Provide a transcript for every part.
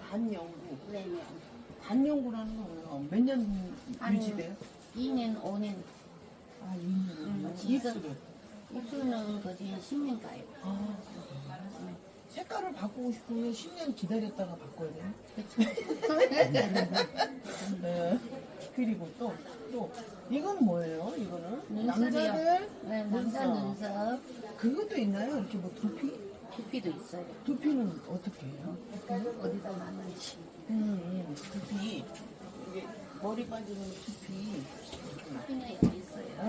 아, 이거는 반영구. 네, 네. 반영구라는 건 뭐예요? 몇년한 유지돼요? 2년, 5년. 아, 2년. 음, 입술은? 입수는 거의 10년 가요. 아, 색깔을 바꾸고 싶으면 10년 기다렸다가 바꿔야 돼요? 그렇죠. 네. 그리고 또, 또, 이건 뭐예요? 이거는? 눈썹이요. 남자들? 네, 남자 눈썹. 그것도 있나요? 이렇게 뭐 두피? 두피도 있어요. 두피는 어떻게 해요? 어디다 놨는지. 음, 음, 두피. 이게 머리 빠지는 두피. 두피는 여기 있어요. 어,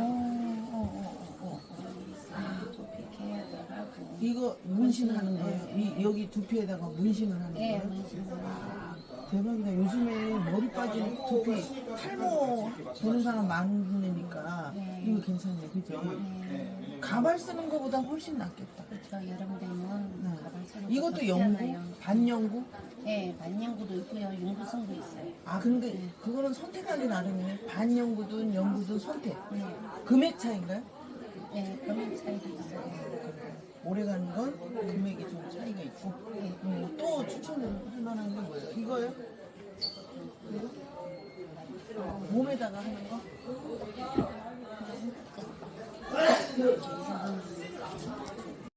어, 어, 어, 어. 여기 있어요. 두피 케어도 하고. 이거 문신하는 거예요? 이, 여기 두피에다가 문신을 하는 예, 거예요? 문신도 하고. 대박이다. 요즘에 머리 빠진 두피 탈모 되는 사람 많으니까 네. 이거 괜찮네. 그죠? 네. 가발 쓰는 것보다 훨씬 낫겠다. 그렇죠. 여름 되면 네. 가발 쓰는 이것도 거 연구? 덥잖아요. 반연구? 네, 반영구도 있고요. 윤구성도 있어요. 아, 근데 그거는 선택하기 나름이에요. 반연구든 연구든 선택. 네, 금액 차이인가요? 네, 그런 차이도 있어요. 오래 가는 건 금액이 좀 차이가 있고. 음, 또 추천할 만한 게 뭐예요? 이거요? 이거? 몸에다가 하는 거?